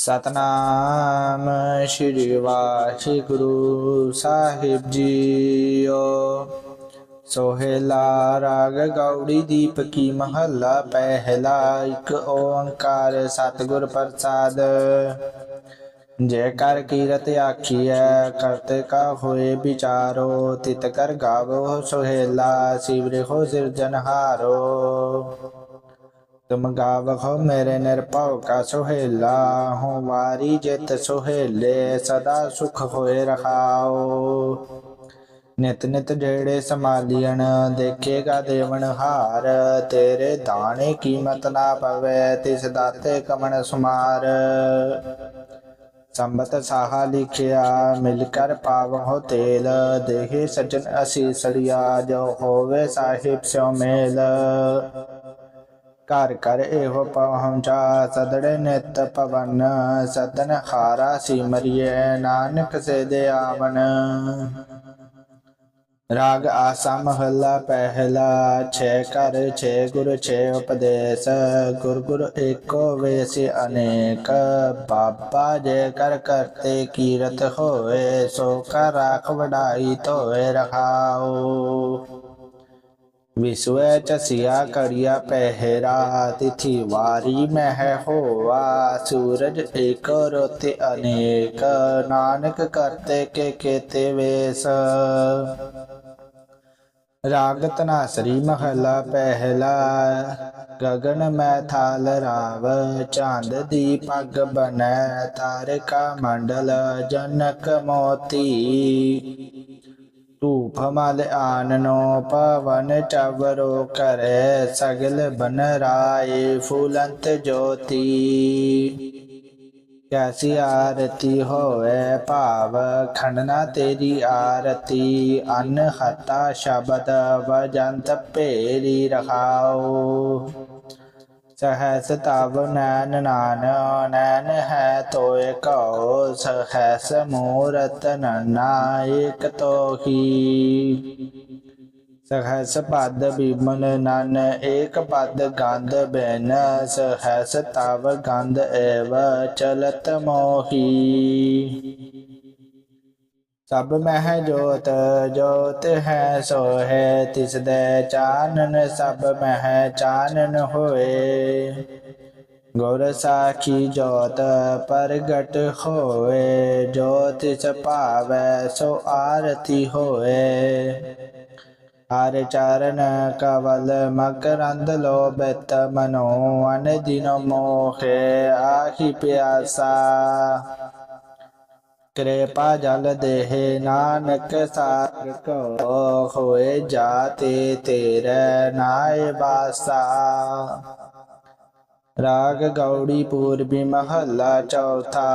ਸਤਨਾਮ ਸ਼੍ਰੀ ਵਾਹਿਗੁਰੂ ਸਾਹਿਬ ਜੀਓ। ਸੋਹੇਲਾ ਰਾਗ ਗੌੜੀ ਦੀਪ ਕੀ ਮਹੱਲਾ, ਪਹਿਲਾ ਇੱਕ ਓੰਕਾਰ ਸਤਿਗੁਰ ਪ੍ਰਸਾਦ। ਜੈ ਕਰ ਕੀਰਤ ਆਖੀਐ, ਕਰਤੇ ਕਾ ਹੋਏ ਵਿਚਾਰੋ, ਤਿਤ ਕਰ ਗਾਵੋ ਸੋਹੇਲਾ, ਸਿਵਰੇ ਹੋ ਸਿਰਜਨਹਾਰੋ ਤੁਮ ਗਾਵਹੁ ਮੇਰੇ ਨਿਰਭਉ ਕਾ ਸੁਹੇਲਾ ਹਉ ਵਾਰੀ ਜਿਤ ਸੁਹੇਲੇ ਸਦਾ ਸੁਖ ਹੋਏ ਰਹਾਉ ਨਿਤ ਨਿਤ ਜਿਹੜੇ ਸਮਾਲੀਣ ਦੇਖੇਗਾ ਦੇਵਨ ਹਾਰ ਤੇਰੇ ਦਾਣੇ ਕੀਮਤ ਨਾ ਪਵੇ ਤਿਸ ਦਾਤੇ ਕਮਣ ਸੁਮਾਰ ਸੰਬਤ ਸਾਹਾ ਲਿਖਿਆ ਮਿਲ ਕਰ ਪਾਵਹੁ ਤੇਲ ਦੇਹੇ ਸਜਣ ਅਸੀ ਸੜਿਆ ਜੋ ਹੋਵੇ ਸਾਹਿਬ ਸਿਉ ਮੇਲ ਘਰ ਘਰ ਇਹੋ ਪਹੁੰਚਾ ਸਦੜੇ ਨਿਤ ਪਵਨ ਸਦਨ ਖਾਰਾ ਸਿਮਰਿਏ ਨਾਨਕ ਸੇ ਦੇ ਆਵਨ ਰਾਗ ਆਸਾ ਮਹੱਲਾ ਪਹਿਲਾ। ਛੇ ਕਰ ਛੇ ਗੁਰ, ਛੇ ਉਪਦੇਸ਼। ਗੁਰ ਗੁਰ ਏਕੋ ਵੇਸੀ ਅਨੇਕ। ਬਾਬਾ ਜੇ ਕਰ ਕਰਤੇ ਕੀਰਤ ਹੋਏ ਸੋ ਕਰ ਰਾਖ ਵਡਾਈ ਧੋਏ ਰਖਾਓ ਵਿਸਵੇ ਚਸਿਆ ਕੜਿਆ ਪਹਿਰਾ ਤਿਥੀ ਵਾਰੀ ਮਹਿ ਹੋਆ ਸੂਰਜ ਏਕ ਰੋਤੇ ਅਨੇਕ ਨਾਨਕ ਕਰਤੇ ਕੇ ਕੇਤੇ ਵੇਸ ਰਾਗ ਤਨਾਸਰੀ ਮਹਲਾ ਪਹਿਲਾ ਗਗਨ ਮੈਂ ਥਾਲ ਰਾਵ ਚਾਂਦ ਦੀ ਪੱਗ ਬਨੈ ਤਾਰਕਾ ਮੰਡਲ ਜਨਕ ਮੋਤੀ ਧੂਪ ਮਲ ਆਨਨੋ ਪਵਨ ਚਵਰੋ ਕਰੈ ਸਗਲ ਬਨ ਰਾਏ ਫੁਲੰਤ ਜੋਤੀ ਕੈਸੀ ਆਰਤੀ ਹੋਵੇ ਭਾਵ ਖੰਡਨਾ ਤੇਰੀ ਆਰਤੀ ਅਨ ਹਤਾ ਸ਼ਬਦ ਵਜੰਤ ਭੇਰੀ ਰਖਾਓ ਸਹਸ ਤਵ ਨੈਨ ਨਾਨ ਨੈਨ ਹੈ ਤੋਏ ਕਉ ਸਹਸ ਮੂਰਤ ਨਾਇਕ ਤੋਹੀ। ਸਹਸ ਪਦ ਬਿਮਲ ਨਨ, ਏਕ ਪਦ ਗੰਧ ਬੈਨ ਸਹਸ ਤਵ ਗੰਧ ਏਵ ਚਲਤ ਮੋਹੀ। ਸਭ ਮਹਿ ਜੋਤ ਜੋਤ ਹੈ ਸੋ ਹੈ ਤਿਸ ਦੇ ਚਾਨਨ ਸਭ ਮਹਿ ਚਾਨਨ ਹੋਏ। ਗੁਰ ਸਾਖੀ ਜੋਤ ਪ੍ਰਗਟ ਹੋਏ ਜੋਤ ਸਪਾਵੈ ਸੋ ਆਰਤੀ ਹੋਏ। ਹਰ ਚਰਨ ਕਵਲ ਮਕਰੰਦ ਲੋਭਿਤ, ਮਨੋ ਅਨ ਦਿਨ ਮੋਖੇ ਆਹੀ ਪਿਆਸਾ। ਕਿਰਪਾ ਜਲ ਦੇਹ ਨਾਨਕ ਸਾਰ ਕੋ ਹੋਏ ਜਾਤੇ ਤੇਰੇ ਨਾਏ ਬਾਸਾ ਰਾਗ ਗੌੜੀ ਪੂਰਬੀ ਮਹੱਲਾ ਚੌਥਾ।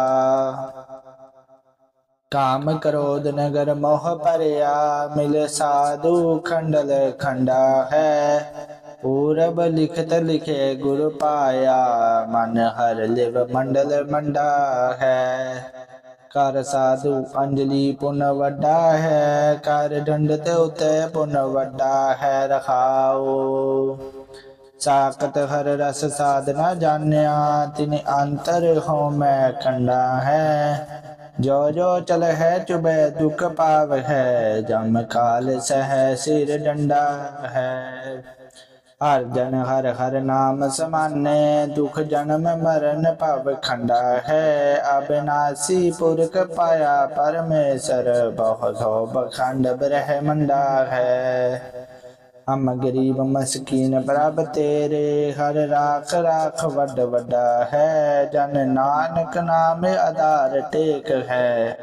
ਕਾਮ ਕ੍ਰੋਧ ਨਗਰ ਮੋਹ ਭਰਿਆ, ਮਿਲ ਸਾਧੂ ਖੰਡਲ ਖੰਡਾ ਹੈ। ਪੂਰਬ ਲਿਖਤ ਲਿਖੇ ਗੁਰ ਪਾਇਆ, ਮਨ ਹਰ ਲਿਵ ਮੰਡਲ ਮੰਡਾ ਹੈ। ਕਰ ਸਾਧੂ ਅੰਜਲੀ ਪੁਨ ਵੱਡਾ ਹੈ, ਕਰ ਡੰਡ ਤੇ ਉਤੇ ਪੁਨ ਵੱਡਾ ਹੈ, ਰਖਾਓ। ਸਾਖਤ ਹਰ ਰਸ ਸਾਧਨਾ ਜਾਣਿਆ, ਤਿਨ ਅੰਤਰ ਹੋ ਮੈਂ ਖੰਡਾ ਹੈ। ਜੋ ਜੋ ਚਲ ਹੈ ਚੁਬੈ ਦੁਖ ਪਾਵ ਹੈ, ਜਮ ਕਾਲ ਸਹਿ ਸਿਰ ਡੰਡਾ ਹੈ। ਹਰ ਜਨ ਹਰ ਹਰ ਨਾਮ ਸਮਾਨੇ, ਦੁਖ ਜਨਮ ਮਰਨ ਭਵ ਖੰਡਾ ਹੈ। ਅਬਿਨਾਸੀ ਪੁਰਖ ਪਾਇਆ ਪਰਮੇਸ਼ਰ, ਬਹੁ ਸੋ ਬਖੰਡ ਬ੍ਰਹਮੰਡਾ ਹੈ। ਹਮ ਗਰੀਬ ਮਸਕੀਨ ਪ੍ਰਭ ਤੇਰੇ, ਹਰ ਰਾਖ ਰਾਖ ਵੱਡ ਵੱਡਾ ਹੈ। ਜਨ ਨਾਨਕ ਨਾਮ ਆਧਾਰ ਟੇਕ ਹੈ,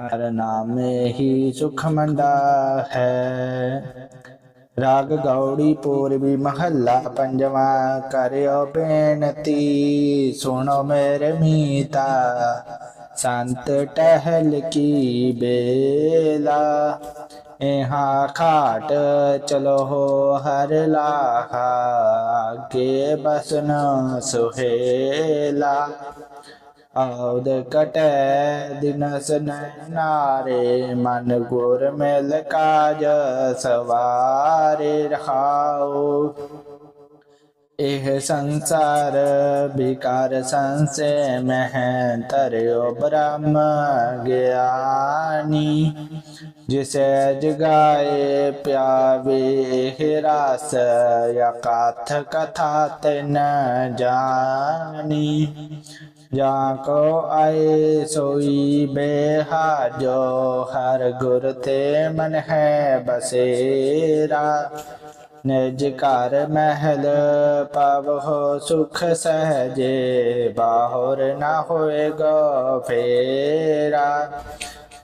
ਹਰ ਨਾਮੇ ਹੀ ਸੁਖ ਮੰਡਾ ਹੈ। ਰਾਗ ਗੌੜੀ ਪੂਰਬੀ ਮਹੱਲਾ ਪੰਜਵਾ ਕਰਿਓ ਬੇਨਤੀ। ਸੁਣੋ ਮੇਰੇ ਮੀਤਾ, ਸੰਤ ਟਹਿਲ ਕੀ ਬੇਲਾ। ਇਹਾ ਖਾਟ ਚਲੋ ਹਰ ਲਾਹਾ ਕੇ ਬਸਨ ਸੁਹੇਲਾ। ਆਉਦ ਕਟੈ ਦਿਨਸ ਨਾਰੇ ਮਨ ਗੁਰ ਮਿਲ ਕਾਜ ਸਵਾਰੇ ਰਹਾਉ ਇਹ ਸੰਸਾਰ ਵਿਕਾਰ ਸੰਸੇ ਮਹਿ ਤਰਿਓ ਬ੍ਰਹਮ ਗਿਆਨੀ ਜਿਸੇ ਜਗਾਏ ਪਿਆਵੇ ਇਹ ਰਸ ਯਾ ਕਥ ਕਥਾ ਤਿਨ ਜਾਨੀ ਜਾਂ ਕੋ ਆਏ ਸੋਈ ਬੇਹਾਜੋ ਹਰ ਗੁਰ ਤੇ ਮਨ ਹੈ ਬਸੇਰਾ। ਨਿਜ ਘਰ ਮਹਿਲ ਪਾਵਹੁ ਸੁਖ ਸਹਜੇ, ਬਾਹਰ ਨਾ ਹੋਏਗਾ ਫੇਰਾ।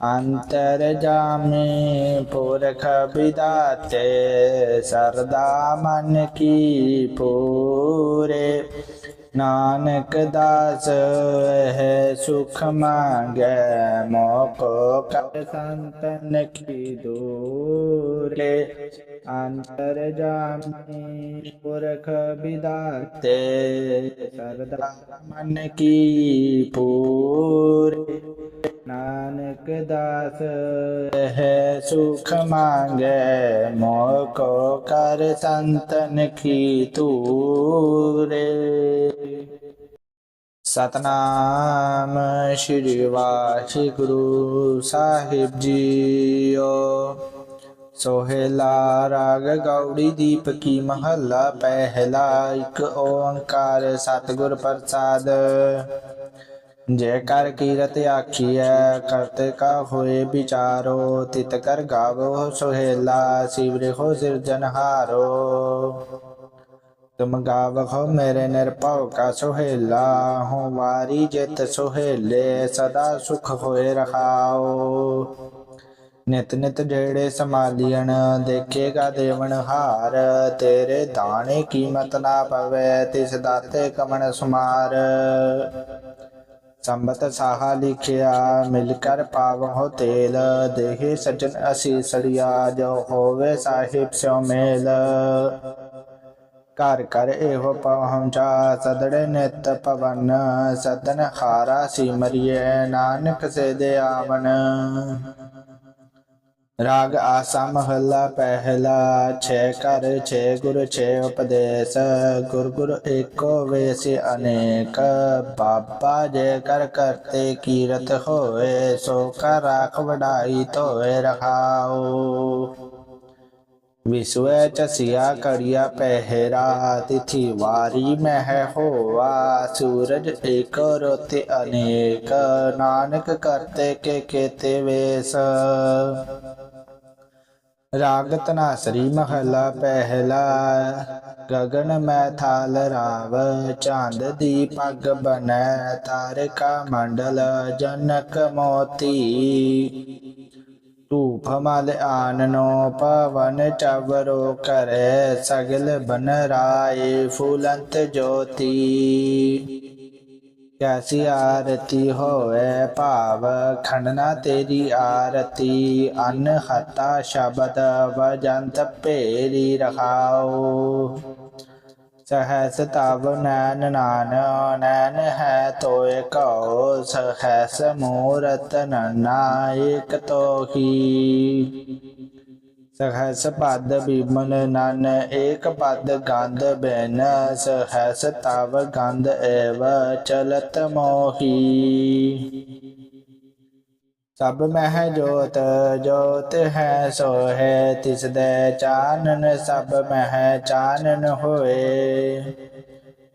ਅੰਤਰ ਜਾਮੇ ਪੁਰਖ ਵਿਦਾਤੇ, ਸਰਦਾ ਮਨ ਕੀ ਪੂਰੇ। ਨਾਨਕ ਦਾਸ ਹੈ ਸੁਖ ਮੰਗੈ, ਮੋਕੋ ਕਰ ਸੰਤਨ ਕੀ ਦੂਰੇ, ਅੰਤਰ ਜਾਮੀ ਪੁਰਖ ਵਿਦਾਤੇ, ਸਰਦਾ ਮਨ ਕੀ ਪੂਰੇ। ਨਾਨਕ ਦਾਸ ਹੈ ਸੁਖ ਮੰਗੈ ਮੋਕੋ ਕਰ ਸੰਤਨ ਕੀ ਤੂਰੇ ਸਤਨਾਮ ਸ਼੍ਰੀ ਵਾਹਿਗੁਰੂ ਸਾਹਿਬ ਜੀਓ ਸੋਹਿਲਾ ਰਾਗ ਗੌੜੀ ਦੀਪ ਕੀ ਮਹੱਲਾ ਪਹਿਲਾ ਇੱਕ ਓੰਕਾਰ ਸਤਿਗੁਰ ਪ੍ਰਸਾਦ ਜੇ ਕਰ ਕੀਰਤ ਆਖੀਐ, ਕਰਤੇ ਕਾ ਹੋਏ ਵਿਚਾਰੋ, ਤਿਤ ਕਰ ਗਾਵੋ ਸੁਹੇਲਾ, ਸਿਵਰੇ ਹੋ ਸਿਰਜਨਹਾਰੋ ਤੁਮ ਗਾਵਹੁ ਮੇਰੇ ਨਿਰਭਉ ਕਾ ਸੋਹਿਲਾ ਹੂੰ ਵਾਰੀ ਜਿਤ ਸੁਹੇਲੇ, ਸਦਾ ਸੁਖ ਹੋਏ ਰਹਾਓ। ਨਿਤ ਨਿਤ ਜਿਹੜੇ ਸਮਾਲੀਣ ਦੇਖੇਗਾ ਦੇਵਨ ਹਾਰ, ਤੇਰੇ ਦਾਣੇ ਕੀਮਤ ਨਾ ਪਵੇ, ਤਿਸ ਦਾਤੇ ਕਮਣ ਸੁਮਾਰ। ਸੰਬਤ ਸਾਹਾ ਲਿਖਿਆ, ਮਿਲ ਕਰ ਪਾਵਹੁ ਤੇਲ। ਦੇਹੇ ਸਜਨ ਅਸੀ ਸੜਿਆ, ਜੋ ਹੋਵੇ ਸਾਹਿਬ ਸਿਉ ਮੇਲ। ਘਰ ਘਰ ਇਹੋ ਪਹੁੰਚਾ, ਸਦੜੇ ਨਿਤ ਪਵਨ। ਸਦਨ ਖਾਰਾ ਸਿਮਰਿਏ ਨਾਨਕ ਸੇ ਦੇ ਆਵਨ। ਰਾਗ ਆਸਾ ਮਹੱਲਾ ਪਹਿਲਾ ਛੇ ਕਰ ਛੇ ਗੁਰ ਛੇ ਉਪਦੇਸ਼ ਗੁਰ ਗੁਰ ਏਕੋ ਵੇਸੀ ਅਨੇਕ ਬਾਬਾ ਜੇ ਕਰ ਕਰਤੇ ਕੀਰਤ ਹੋਏ ਸੋ ਕਰ ਰਾਖ ਵਡਾਈ ਧੋਏ ਰਖਾਓ ਵਿਸਵੇ ਚਸਿਆ ਕੜਿਆ ਪਹਿਰਾ ਤਿਥੀ ਵਾਰੀ ਮਹਿ ਹੋਆ ਸੂਰਜ ਏਕ ਰੋਤੇ ਅਨੇਕ ਨਾਨਕ ਕਰਤੇ ਕੇ ਕੇਤੇ ਵੇਸ ਰਾਗ ਤਨਾਸਰੀ ਮਹਲਾ ਪਹਿਲਾ। ਗਗਨ ਮੈਂ ਥਾਲ ਰਾਵ, ਚਾਂਦ ਦੀ ਪੱਗ ਬਨੈ, ਤਾਰਕਾ ਮੰਡਲ ਜਨਕ ਮੋਤੀ। ਧੂਪ ਮਲ ਆਨਨੋ, ਪਵਨ ਚਵਰੋ ਕਰੇ, ਸਗਲ ਬਨ ਰਾਏ ਫੁਲੰਤ ਜੋਤੀ। ਕੈਸੀ ਆਰਤੀ ਹੋਵੇ ਭਾਵ, ਖੰਡਨਾ ਤੇਰੀ ਆਰਤੀ, ਅਨ ਹਤਾ ਸ਼ਬਦ ਵਜੰਤ ਭੇਰੀ ਰਖਾਓ ਸਹਸ ਤਵ ਨੈਨ ਨਾਨ ਨੈਨ ਹੈ ਤੋਇ ਕਉ ਸਹਸ ਮੂਰਤ ਨਾਇਕ ਤੋਹੀ। ਸਹਸ ਪਦ ਬਿਮਲ ਨਨ, ਏਕ ਪਦ ਗੰਧ ਬੈਨ ਸਹਸ ਤਵ ਗੰਧ ਏਵ ਚਲਤ ਮੋਹੀ। ਸਭ ਮਹਿ ਜੋਤ ਜੋਤ ਹੈ ਸੋਹੇ ਹੈ ਤਿਸ ਦੇ ਚਾਨਨ ਸਭ ਮਹਿ ਚਾਨਨ ਹੋਏ।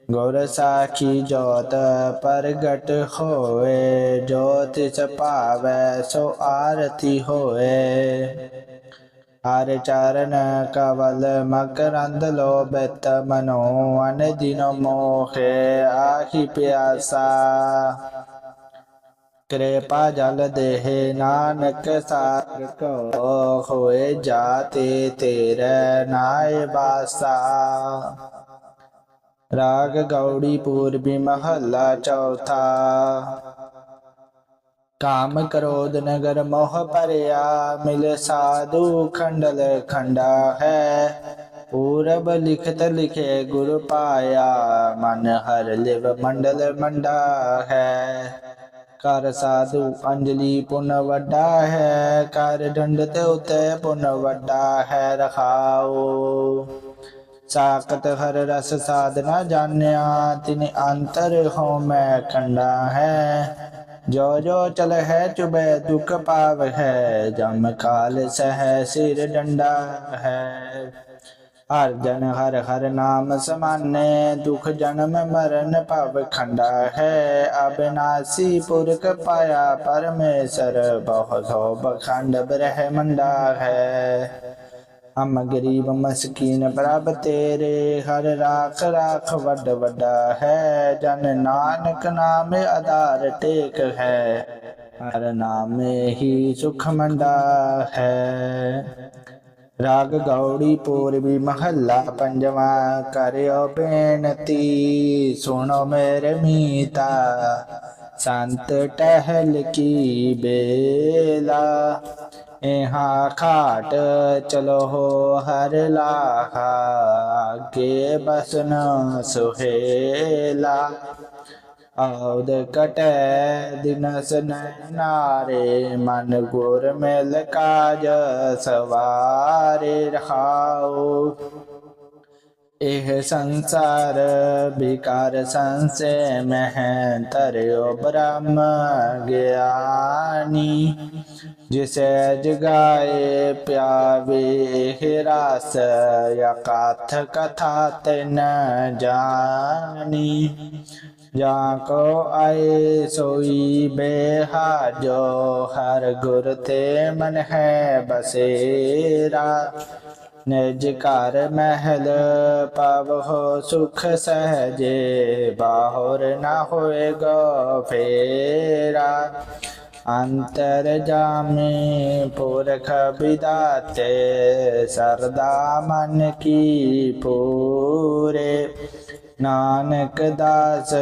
ਗੁਰ ਸਾਖੀ ਜੋਤ ਪ੍ਰਗਟ ਹੋਏ ਜੋਤਿ ਤਿਸ ਸੋ ਆਰਤੀ ਹੋਏ। ਹਰ ਚਰਨ ਕਵਲ ਮਕਰੰਦ ਲੋਭਿਤ ਮਨੋ, ਅਨ ਦਿਨ ਮੋਖੇ ਆਹੀ ਪਿਆਸਾ। ਕਿਰਪਾ ਜਲ ਦੇਹ ਨਾਨਕ ਸਾਰ ਕੋ ਹੋਏ ਜਾਤੇ ਤੇਰੇ ਨਾਏ ਬਾਸਾ ਰਾਗ ਗੌੜੀ ਪੂਰਬੀ ਮਹੱਲਾ ਚੌਥਾ। ਕਾਮ ਕਰੋਧ ਨਗਰ ਮੋਹ ਪਰਿਆ ਮਿਲ ਸਾਧੂ ਖੰਡਲ ਖੰਡਾ ਹੈ ਪੂਰਬ ਲਿਖਤ ਲਿਖੇ ਗੁਰ ਪਾਇਆ ਮਨ ਹਰ ਲਿਵ ਮੰਡਲ ਮੰਡਾ ਹੈ ਕਰ ਸਾਧੂ ਅੰਜਲੀ ਪੁਨ ਵੱਡਾ ਹੈ ਕਰ ਡੰਡ ਤੇ ਉਤੇ ਪੁਨ ਵੱਡਾ ਹੈ ਰਖਾਓ ਸਾਖਤ ਹਰ ਰਸ ਸਾਧਨਾ ਜਾਣਿਆ ਤਿਨ ਅੰਤਰ ਹੋ ਮੈਂ ਕੰਡਾ ਹੈ ਜੋ ਜੋ ਚਲ ਹੈ ਚੁਬੈ ਦੁਖ ਪਾਵ ਹੈ, ਜਮ ਕਾਲ ਸਹਿ ਸਿਰ ਡੰਡਾ ਹੈ। ਹਰ ਜਨ ਹਰ ਹਰ ਨਾਮ ਸਮਾਨੇ, ਦੁਖ ਜਨਮ ਮਰਨ ਭਵ ਖੰਡਾ ਹੈ। ਅਬਿਨਾਸੀ ਪੁਰਖ ਪਾਇਆ ਪਰਮੇਸ਼ਰ, ਬਹੁ ਸੋ ਬਖੰਡ ਬ੍ਰਹਮੰਡਾ ਹੈ। ਹਮ ਗਰੀਬ ਮਸਕੀਨ ਪ੍ਰਭ ਤੇਰੇ ਹਰ ਰਾਖ ਰਾਖ ਵੱਡ ਵੱਡਾ ਹੈ ਜਨ ਨਾਨਕ ਨਾਮ ਆਧਾਰ ਟੇਕ ਹੈ ਹਰ ਨਾਮੇ ਹੀ ਸੁਖ ਮੰਡਾ ਹੈ ਰਾਗ ਗੌੜੀ ਪੂਰਬੀ ਮਹੱਲਾ ਪੰਜਵਾ ਕਰਿਓ ਬੇਨਤੀ ਸੁਣੋ ਮੇਰੇ ਮੀਤਾ ਸੰਤ ਟਹਿਲ ਕੀ ਬੇਲਾ ਇਹਾਂ ਖਾਟ ਚਲੋ ਹਰ ਲਾਹਾ, ਅੱਗੇ ਬਸਨ ਸੁਹੇਲਾ। ਆਉਦ ਕਟੈ ਦਿਨਸ ਨਾਰੇ ਮਨ ਗੁਰ ਮਿਲ ਕਾਜ ਸਵਾਰੇ ਰਹਾਉ। ਇਹ ਸੰਸਾਰ ਵਿਕਾਰ ਸੰਸੇ ਮਹਿ ਤਰਿਓ ਬ੍ਰਹਮ ਗਿਆਨੀ। ਜਿਸੇ ਜਗਾਏ ਪਿਆਵੇ ਰਸ ਯਾ ਕਥ ਕਥਾ ਤਿਨ ਜਾਨੀ ਜਾਂ ਕੋ ਆਏ ਸੋਈ ਬੇਹਾਜੋ ਹਰ ਗੁਰ ਤੇ ਮਨ ਹੈ ਬਸੇਰਾ ਨਿਜ ਘਰ ਮਹਿਲ ਪਾਵਹੁ ਸੁਖ ਸਹਜੇ ਬਾਹਰ ਨਾ ਹੋਏਗਾ ਫੇਰਾ ਅੰਤਰ ਜਾਮੇ ਪੁਰਖ ਵਿਦਾਤੇ ਸਰਦਾ ਮਨ ਕੀ ਪੂਰੇ ਨਾਨਕ ਦਾਸ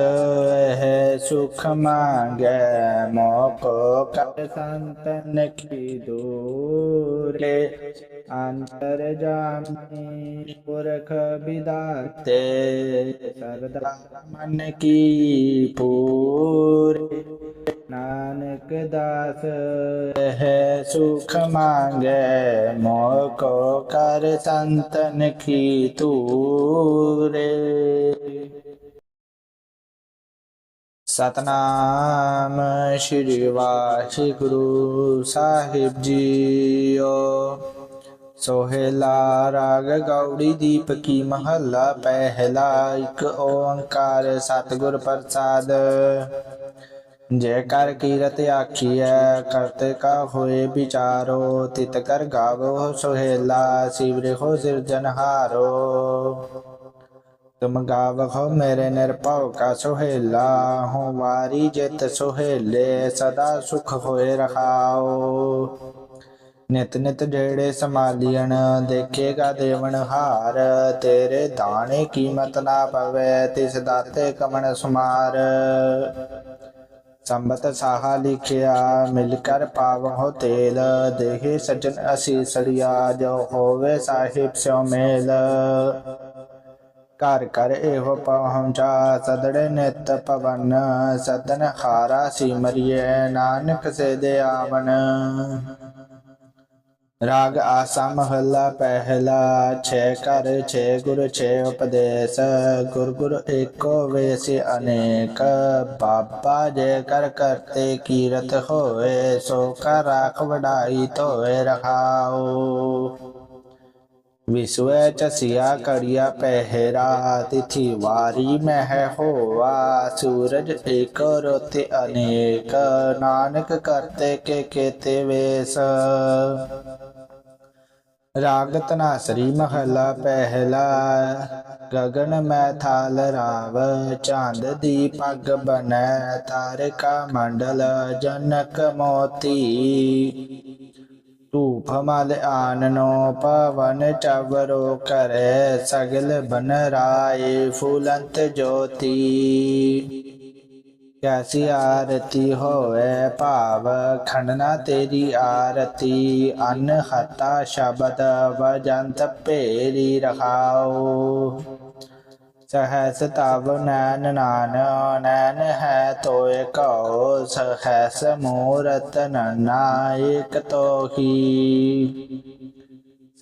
ਹੈ ਸੁਖ ਮੰਗੈ ਮੋਕੋ ਕਰ ਸੰਤਨ ਕੀ ਦੂਰੇ ਅੰਤਰ ਜਾਮੀ ਪੁਰਖ ਵਿਦਾਤੇ ਸਰਦਾ ਮਨ ਕੀ ਪੂਰੇ ਨਾਨਕ ਦਾਸ ਹੈ ਸੁਖ ਮੰਗੈ ਮੋਕੋ ਕਰ ਸੰਤਨ ਕੀ ਤੂਰੇ ਸਤਨਾਮ ਸ਼੍ਰੀ ਵਾਹਿਗੁਰੂ ਸਾਹਿਬ ਜੀਓ ਸੋਹਿਲਾ ਰਾਗ ਗੌੜੀ ਦੀਪ ਕੀ ਮਹੱਲਾ ਪਹਿਲਾ ਇੱਕ ਓੰਕਾਰ ਸਤਿਗੁਰ ਪ੍ਰਸਾਦ ਜੇ ਕਰ ਕੀਰਤ ਆਖੀਐ, ਕਰਤੇ ਕਾ ਹੋਏ ਵਿਚਾਰੋ, ਤਿਤ ਕਰ ਗਾਵੋ ਸੁਹੇਲਾ, ਸਿਵਰੇ ਹੋ ਸਿਰਜਨਹਾਰੋ ਤੁਮ ਗਾਵੋ ਮੇਰੇ ਨਿਰਭਉ ਕਾ ਸੋਹਿਲਾ ਹੂੰ ਵਾਰੀ ਜਿਤ ਸੋਹਿਲੇ, ਸਦਾ ਸੁਖ ਹੋਏ ਰਹਾਓ। ਨਿਤ ਨਿਤ ਜਿਹੜੇ ਸਮਾਲੀਣ ਦੇਖੇਗਾ ਦੇਵਨ ਹਾਰ, ਤੇਰੇ ਦਾਣੇ ਕੀਮਤ ਨਾ ਪਵੇ, ਤਿਸ ਦਾਤੇ ਕਮਣ ਸੁਮਾਰ। ਸੰਬਤ ਸਾਹਾ ਲਿਖਿਆ, ਮਿਲ ਕਰ ਪਾਵਹੁ ਤੇਲ। ਦੇਹੇ ਸਜਨ ਅਸੀ ਸੜਿਆ, ਜੋ ਹੋਵੇ ਸਾਹਿਬ ਸਿਓ ਮੇਲ। ਘਰ ਘਰ ਇਹੋ ਪਹੁੰਚਾ, ਸਦੜੇ ਨਿਤ ਪਵਨ। ਸਦਨ ਹਾਰਾ ਸਿਮਰਿਏ ਨਾਨਕ ਸੇ ਦੇ ਆਵਨ। ਰਾਗ ਆਸਾ ਮਹੱਲਾ ਪਹਿਲਾ ਛੇ ਕਰ ਛੇ ਗੁਰ ਛੇ ਉਪਦੇਸ਼ ਗੁਰ ਗੁਰ ਏਕੋ ਵੇਸੀ ਅਨੇਕ ਬਾਬਾ ਜੇ ਕਰ ਕਰਤੇ ਕੀਰਤ ਹੋਏ ਸੋ ਕਰ ਰਾਖ ਵਡਾਈ ਧੋਏ ਰਖਾਓ ਵਿਸਵੇ ਚਸਿਆ ਕੜਿਆ ਪਹਿਰਾ ਤਿਥੀ ਵਾਰੀ ਮਹਿ ਹੋਆ ਸੂਰਜ ਏਕ ਰੋਤੇ ਅਨੇਕ ਨਾਨਕ ਕਰਤੇ ਕੇ ਕੇਤੇ ਵੇਸ ਰਾਗ ਤਨਾਸਰੀ ਮਹਲਾ ਪਹਿਲਾ। ਗਗਨ ਮੈਂ ਥਾਲ ਰਾਵ, ਚਾਂਦ ਦੀ ਪੱਗ ਬਨੈ, ਤਾਰਕਾ ਮੰਡਲ ਜਨਕ ਮੋਤੀ। ਧੂਪ ਮਲ ਆਨਨੋ, ਪਵਨ ਚਵਰੋ ਕਰੇ, ਸਗਲ ਬਨ ਰਾਏ ਫੁਲੰਤ ਜੋਤੀ। ਕੈਸੀ ਆਰਤੀ ਹੋਵੇ ਭਾਵ, ਖੰਡਨਾ ਤੇਰੀ ਆਰਤੀ, ਅਨ ਹਤਾ ਸ਼ਬਦ ਵਜੰਤ ਭੇਰੀ ਰਖਾਓ ਸਹਸ ਤਵ ਨੈਨ ਨਾਨ ਨੈਨ ਹੈ ਤੋਏ ਕਉ ਸਹਸ ਮੂਰਤ ਨਾਇਕ ਤੋਹੀ।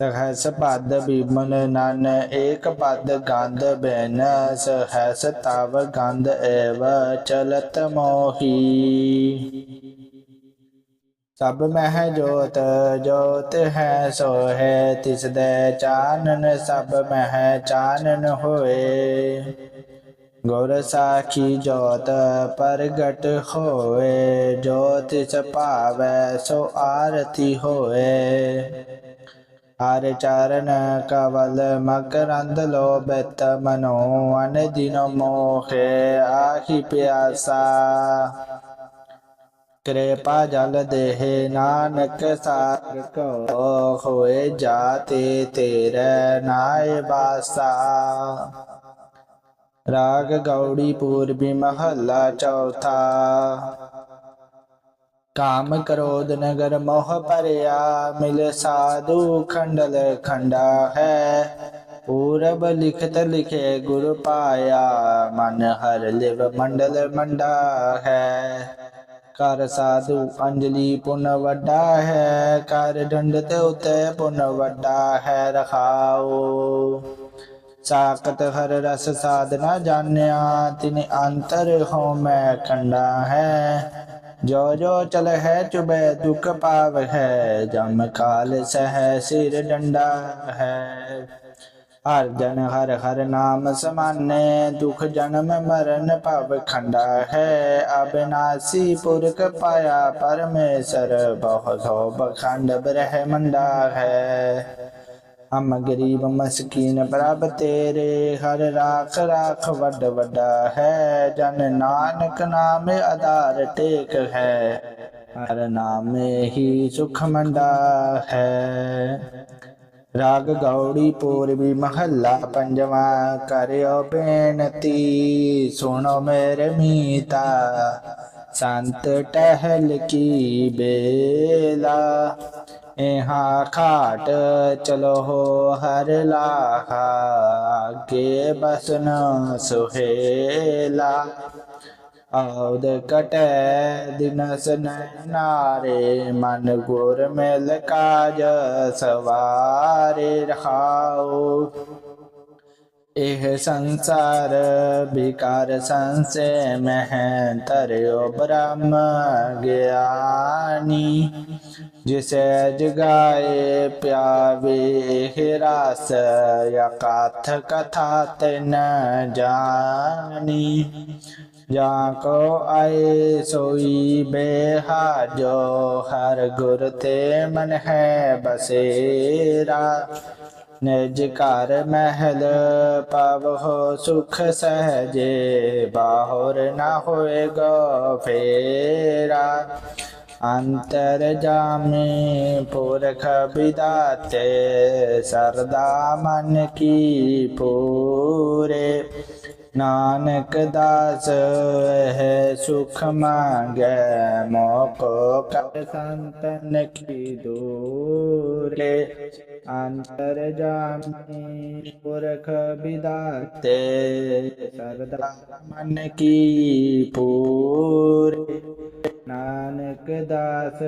ਸਹਸ ਪਦ ਬਿਮਲ ਨਨ, ਏਕ ਪਦ ਗੰਧ ਬੈਨ ਸਹਸ ਤਵ ਗੰਧ ਏਵ ਚਲਤ ਮੋਹੀ। ਸਭ ਮਹਿ ਜੋਤ ਜੋਤ ਹੈ ਸੋਹੈ, ਤਿਸ ਦੇ ਚਾਨਨ ਸਭ ਮਹਿ ਚਾਨਨ ਹੋਏ। ਗੁਰ ਸਾਖੀ ਜੋਤ ਪ੍ਰਗਟ ਹੋਏ ਜੋ ਤਿਸ ਸੋ ਆਰਤੀ ਹੋਏ। ਹਰ ਚਰਨ ਕਵਲ ਮਕਰੰਦ ਲੋਭਿਤ ਮਨੋ, ਅਨ ਦਿਨ ਮੋਖੇ ਆਹੀ ਪਿਆਸਾ। ਕਿਰਪਾ ਜਲ ਦੇਹ ਨਾਨਕ ਸਾਰ ਕੋ ਹੋਏ ਜਾਤੇ ਤੇਰੇ ਨਾਏ ਬਾਸਾ ਰਾਗ ਗੌੜੀ ਪੂਰਬੀ ਮਹੱਲਾ ਚੌਥਾ। ਕਾਮ ਕਰੋਧ ਨਗਰ ਮੋਹ ਭਰਿਆ ਮਿਲ ਸਾਧੂ ਖੰਡਲ ਖੰਡਾ ਹੈ ਪੂਰਬ ਲਿਖਤ ਲਿਖੇ ਗੁਰ ਪਾਇਆ ਮਨ ਹਰ ਲਿਵ ਮੰਡਲ ਮੰਡਾ ਹੈ ਕਰ ਸਾਧੂ ਅੰਜਲੀ ਪੁਨ ਵੱਡਾ ਹੈ ਕਰ ਡੰਡ ਤੇ ਉਤੇ ਪੁਨ ਵੱਡਾ ਹੈ ਰਖਾਓ ਸਾਖਤ ਹਰ ਰਸ ਸਾਧਨਾ ਜਾਣਿਆ ਤਿਨ ਅੰਤਰ ਹੋ ਮੈਂ ਖੰਡਾ ਹੈ ਜੋ ਜੋ ਚਲ ਹੈ ਚੁਬੈ ਦੁਖ ਪਾਵ ਹੈ, ਜਮ ਕਾਲ ਸਹਿ ਸਿਰ ਡੰਡਾ ਹੈ। ਹਰ ਜਨ ਹਰ ਹਰ ਨਾਮ ਸਮਾਨੇ, ਦੁਖ ਜਨਮ ਮਰਨ ਭਵ ਖੰਡਾ ਹੈ। ਅਬਿਨਾਸੀ ਪੁਰਖ ਪਾਇਆ ਪਰਮੇਸ਼ਰ, ਬਹੁ ਸੋ ਬਖੰਡ ਬ੍ਰਹਮੰਡਾ ਹੈ। ਹਮ ਗਰੀਬ ਮਸਕੀਨ ਪ੍ਰਭ ਤੇਰੇ ਹਰ ਰਾਖ ਰਾਖ ਵੱਡ ਵੱਡਾ ਹੈ ਜਨ ਨਾਨਕ ਨਾਮ ਆਧਾਰ ਟੇਕ ਹੈ ਹਰ ਨਾਮੇ ਹੀ ਸੁਖ ਮੰਡਾ ਹੈ ਰਾਗ ਗੌੜੀ ਪੂਰਬੀ ਮਹੱਲਾ ਪੰਜਵਾ ਕਰਿਓ ਬੇਨਤੀ ਸੁਣੋ ਮੇਰੇ ਮੀਤਾ ਸੰਤ ਟਹਿਲ ਕੀ ਬੇਲਾ ਇਹਾ ਖਾਟ ਚਲੋ ਹਰ ਲਾਹਾ ਅੱਗੇ ਬਸਨ ਸੁਹੇਲਾ ਆਉਦ ਕਟੈ ਦਿਨਸ ਨਾਰੇ ਮਨ ਗੁਰ ਮਿਲ ਕਾਜ ਸਵਾਰੇ ਰਹਾਉ ਇਹ ਸੰਸਾਰ ਵਿਕਾਰ ਸੰਸੇ ਮਹਿ ਤਰਿਓ ਬ੍ਰਹਮ ਗਿਆਨੀ। ਜਿਸੇ ਜਗਾਏ ਪਿਆਵੇ ਰਸ ਯਾ ਕਾਥ ਕਥਾ ਤਿਨ ਜਾਨੀ ਜਾਂ ਕੋ ਆਏ ਸੋਈ ਬੇਹਾਜੋ, ਹਰ ਗੁਰ ਤੇ ਮਨ ਹੈ ਬਸੇਰਾ। ਨਿਜ ਘਰ ਮਹਿਲ ਪਾਵਹੁ ਸੁਖ ਸਹਜੇ, ਬਾਹਰ ਨਾ ਹੋਏਗਾ ਫੇਰਾ। ਅੰਤਰ ਜਾਮੇ ਪੁਰਖ ਬਿਦਾਤੇ ਸਰਦਾ ਮਨ ਕੀ ਪੂਰੇ। ਨਾਨਕ ਦਾਸ ਹੈ ਸੁਖ ਮੰਗੈ, ਮੋਕੋ ਕਰ ਸੰਤਨ ਕੀ ਦੂਰੇ, ਅੰਤਰ ਜਾਮੀ ਪੁਰਖ ਬਿਦਾਤੇ ਸਰਦਾ ਮਨ ਕੀ ਪੂਰੇ। ਨਾਨਕ ਦਾਸ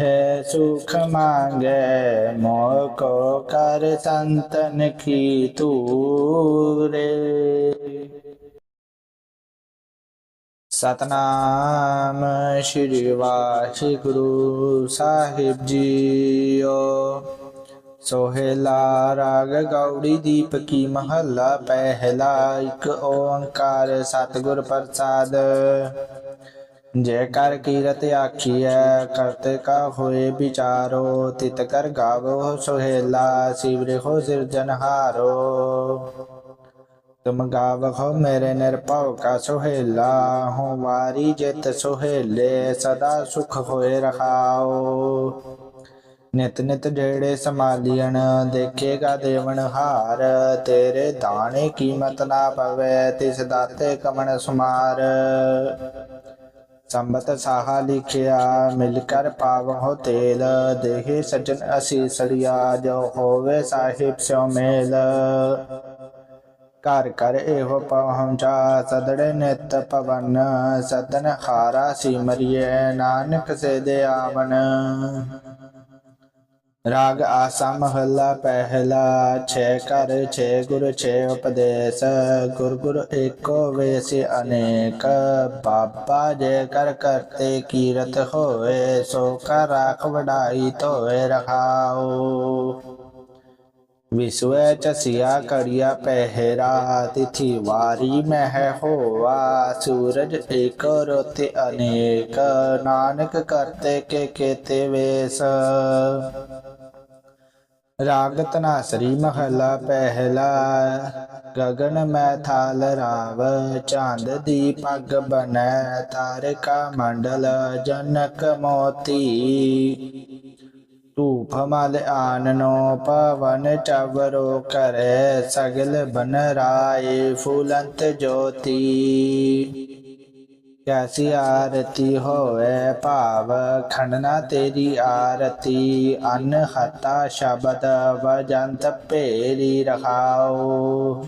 ਹੈ ਸੁਖ ਮੰਗੈ ਮੋਕੋ ਕਰ ਸੰਤਨ ਕੀ ਤੂਰੇ ਸਤਨਾਮ ਸ਼੍ਰੀ ਵਾਹਿਗੁਰੂ ਸਾਹਿਬ ਜੀਓ ਸੋਹੇਲਾ ਰਾਗ ਗੌੜੀ ਦੀਪ ਕੀ ਮਹੱਲਾ ਪਹਿਲਾ ਇੱਕ ਓੰਕਾਰ ਸਤਿਗੁਰ ਪ੍ਰਸਾਦ ਜੇ ਕਰ ਕੀਰਤ ਆਖੀਐ, ਕਰਤੇ ਕਾ ਹੋਏ ਵਿਚਾਰੋ, ਤਿਤ ਕਰ ਗਾਵੋ ਸੋਹੇਲਾ, ਸਿਵਰੇ ਹੋ ਸਿਰਜਨਹਾਰੋ ਤੁਮ ਗਾਵੋ ਮੇਰੇ ਨਿਰਭਉ ਕਾ ਸੋਹੇਲਾ ਹੋ ਵਾਰੀ ਜਿਤ ਸੋਹੇਲੇ, ਸਦਾ ਸੁਖ ਹੋਏ ਰਹਾਓ ਨਿਤ ਨਿਤ ਜਿਹੜੇ ਸਮਾਲੀਣ ਦੇਖੇਗਾ ਦੇਵਨ ਹਾਰ, ਤੇਰੇ ਦਾਣੇ ਕੀਮਤ ਨਾ ਪਵੇ, ਤਿਸ ਦਾਤੇ ਕਮਣ ਸੁਮਾਰ। ਸੰਬਤ ਸਾਹਾ ਲਿਖਿਆ, ਮਿਲ ਕਰ ਪਾਵਹੁ ਤੇਲ। ਦੇਹੇ ਸਜਨ ਅਸੀ ਸੜਿਆ, ਜੋ ਹੋਵੇ ਸਾਹਿਬ ਸਿਉ ਮੇਲ। ਘਰ ਘਰ ਇਹੋ ਪਹੁੰਚਾ, ਸਦੜੇ ਨਿਤ ਪਵਨ। ਸਦਨ ਖਾਰਾ ਸਿਮਰਿਏ ਨਾਨਕ ਸੇ ਦੇ ਆਵਨ ਰਾਗ ਆਸਾ ਮਹੱਲਾ ਪਹਿਲਾ ਛੇ ਕਰ ਛੇ ਗੁਰ ਛੇ ਉਪਦੇਸ਼ ਗੁਰ ਗੁਰ ਏਕੋ ਵੇਸੀ ਅਨੇਕ ਬਾਬਾ ਜੇ ਕਰ ਕਰਤੇ ਕੀਰਤ ਹੋਏ ਸੋ ਕਰ ਰਾਖ ਵਡਾਈ ਧੋਏ ਰਖਾਓ ਵਿਸਵੇ ਚਸਿਆ ਕੜਿਆ ਪਹਿਰਾ ਤਿਥੀ ਵਾਰੀ ਮਹਿ ਹੋਆ ਸੂਰਜ ਏਕ ਰੋਤੇ ਅਨੇਕ ਨਾਨਕ ਕਰਤੇ ਕੇ ਕੇਤੇ ਵੇਸ ਰਾਗ ਤਨਾਸਰੀ ਮਹਲਾ ਪਹਿਲਾ ਗਗਨ ਮੈਂ ਥਾਲ ਰਾਵ ਚਾਂਦ ਦੀ ਪੱਗ ਬਨੈ ਤਾਰਕਾ ਮੰਡਲ ਜਨਕ ਮੋਤੀ ਧੂਪ ਮਲ ਆਨਨੋ ਪਵਨ ਚਵਰੋ ਕਰੈ ਸਗਲ ਬਨ ਰਾਏ ਫੁਲੰਤ ਜੋਤੀ ਕੈਸੀ ਆਰਤੀ ਹੋਵੇ ਭਾਵ, ਖੰਡਨਾ ਤੇਰੀ ਆਰਤੀ, ਅਨ ਹਤਾ ਸ਼ਬਦ ਵਜੰਤ ਭੇਰੀ ਰਖਾਓ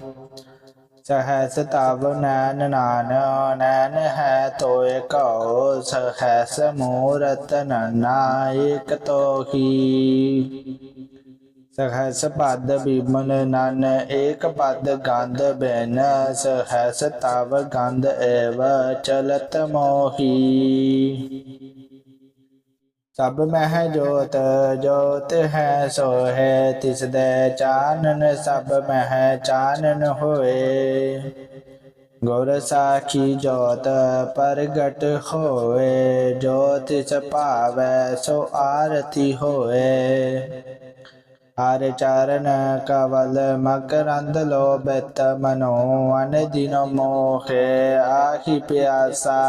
ਸਹਸ ਤਵ ਨੈਨ ਨਾਨ ਨੈਨ ਹੈ ਤੋਇ ਕਉ ਸਹਸ ਮੂਰਤ ਨਾਇਕ ਤੋਹੀ। ਸਹਸ ਪਦ ਬੀਮਨ ਨਨ, ਏਕ ਪਦ ਗੰਧ ਬੈਨ ਸਹਸ ਤਵ ਗੰਧ ਏਵ ਚਲਤ ਮੋਹੀ। ਸਭ ਮਹਿ ਜੋਤ ਜੋਤ ਹੈ ਸੋਹੈ ਤਿਸ ਦੇ ਚਾਨਨ ਸਭ ਮਹਿ ਚਾਨਨ ਹੋਏ। ਗੁਰ ਸਾਖੀ ਜੋਤ ਪ੍ਰਗਟ ਹੋਏ ਜੋ ਤਿਸ ਭਾਵੈ ਸੋ ਆਰਤੀ ਹੋਏ। ਹਰ ਚਰਨ ਕਵਲ ਮਕਰੰਦ ਲੋਭਿਤ ਮਨੋ ਅਨ ਦਿਨ ਮੋਖੇ ਆਖੀ ਪਿਆਸਾ।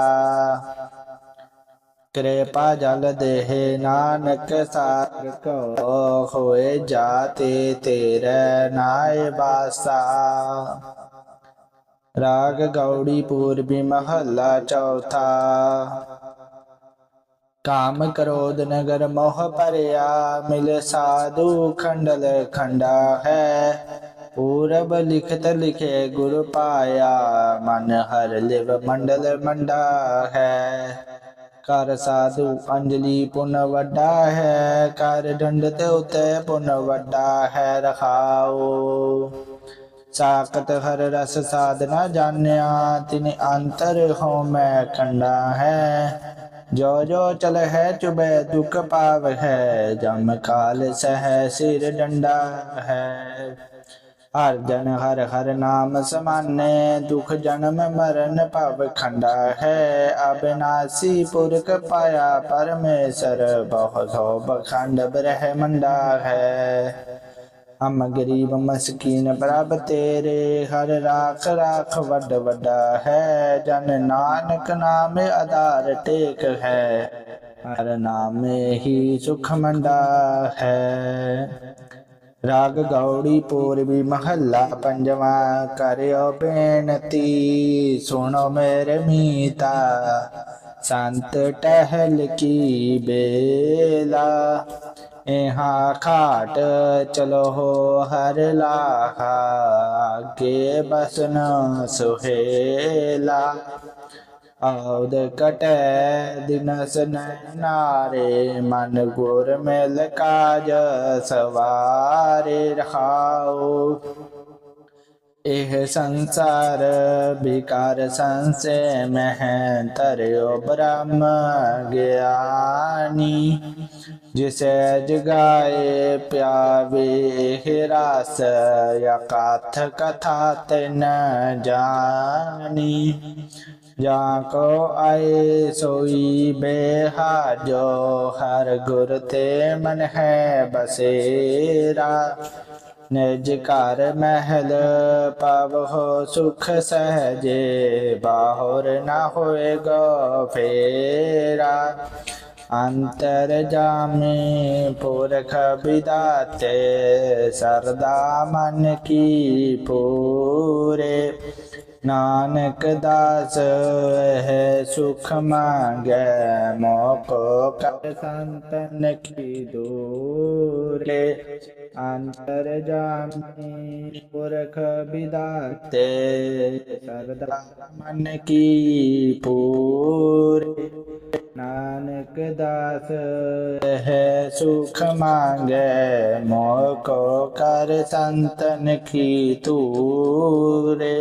ਕਿਰਪਾ ਜਲ ਦੇਹ ਨਾਨਕ ਸਾਰ ਕੋ ਹੋਏ ਜਾਤੇ ਤੇਰੇ ਨਾਏ ਬਾਸਾ ਰਾਗ ਗੌੜੀ ਪੂਰਬੀ ਮਹੱਲਾ ਚੌਥਾ। ਕਾਮ ਕ੍ਰੋਧ ਨਗਰ ਮੋਹ ਭਰਿਆ ਮਿਲ ਸਾਧੂ ਖੰਡਲ ਖੰਡਾ ਹੈ ਪੂਰਬ ਲਿਖਤ ਲਿਖੇ ਗੁਰ ਪਾਇਆ ਮਨ ਹਰ ਲਿਵ ਮੰਡਲ ਮੰਡਾ ਹੈ ਕਰ ਸਾਧੂ ਅੰਜਲੀ ਪੁਨ ਵੱਡਾ ਹੈ ਕਰ ਡੰਡ ਤੇ ਉਤੇ ਪੁਨ ਵੱਡਾ ਹੈ ਰਖਾਓ ਸਾਖਤ ਹਰ ਰਸ ਸਾਧਨਾ ਜਾਣਿਆ ਤਿਨ ਅੰਤਰ ਹੋ ਮੈਂ ਖੰਡਾ ਹੈ ਜੋ ਜੋ ਚਲ ਹੈ ਚੁਬੈ ਦੁਖ ਪਾਵ ਹੈ, ਜਮ ਕਾਲ ਸਹਿ ਸਿਰ ਡੰਡਾ ਹੈ। ਹਰ ਜਨ ਹਰ ਹਰ ਨਾਮ ਸਮਾਨੇ, ਦੁਖ ਜਨਮ ਮਰਨ ਭਵ ਖੰਡਾ ਹੈ। ਅਬਿਨਾਸੀ ਪੁਰਖ ਪਾਇਆ ਪਰਮੇਸ਼ਰ, ਬਹੁ ਸੋ ਬਖੰਡ ਬ੍ਰਹਮੰਡਾ ਹੈ। ਹਮ ਗਰੀਬ ਮਸਕੀਨ ਪ੍ਰਭ ਤੇਰੇ ਹਰ ਰਾਖ ਰਾਖ ਵੱਡ ਵੱਡਾ ਹੈ ਜਨ ਨਾਨਕ ਨਾਮ ਆਧਾਰ ਟੇਕ ਹੈ ਹਰ ਨਾਮੇ ਹੀ ਸੁਖ ਮੰਡਾ ਹੈ ਰਾਗ ਗੌੜੀ ਪੂਰਬੀ ਮਹੱਲਾ ਪੰਜਵਾਂ ਕਰਿਓ ਬੇਨਤੀ ਸੁਣੋ ਮੇਰੇ ਮੀਤਾ ਸੰਤ ਟਹਿਲ ਕੀ ਬੇਲਾ ਇਹਾ ਖਾਟ ਚਲੋ ਹਰ ਲਾਹਾ, ਅੱਗੇ ਬਸਨ ਸੁਹੇਲਾ। ਆਉਦ ਕਟੈ ਦਿਨਸ ਨਾਰੇ, ਮਨ ਗੁਰ ਮਿਲ ਕਾਜ ਸਵਾਰੇ ਰਹਾਉ। ਇਹ ਸੰਸਾਰ ਵਿਕਾਰ ਸੰਸੇ ਮਹਿ ਤਰਿਓ ਬ੍ਰਹਮ ਗਿਆਨੀ। ਜਿਸੇ ਜਗਾਏ ਪਿਆਵੇ ਇਹ ਰਸ ਯਾ ਕਥ ਕਥਾ ਤਿਨ ਜਾਨੀ ਜਾਂ ਕੋ ਆਏ ਸੋਈ ਬੇਹਾਜੋ ਹਰ ਗੁਰ ਤੇ ਮਨ ਹੈ ਬਸੇਰਾ ਨਿਜ ਘਰ ਮਹਿਲ ਪਵਹੁ ਸੁਖ ਸਹਜੇ ਬਾਹਰ ਨਾ ਹੋਏਗਾ ਫੇਰਾ ਅੰਤਰ ਜਾਮੇ ਪੁਰਖ ਵਿਦਾਤੇ ਸਰਦਾ ਮਨ ਕੀ ਪੂਰੇ ਨਾਨਕ ਦਾਸ ਹੈ ਸੁਖ ਮੰਗੈ ਮੋਕੋ ਕਰ ਸੰਤਨ ਕੀ ਦੂਰੇ ਅੰਤਰ ਜਾਮੀ ਪੁਰਖ ਵਿਦਾਤੇ ਸਰਦਾ ਮਨ ਕੀ ਪੂਰੇ ਨਾਨਕ ਨਾਨਕ ਦਾਸ ਹੈ ਸੁਖ ਮੰਗੇ ਮੋਹ ਕੋ ਕਰ ਸੰਤਨ ਕੀ ਤੂਰੇ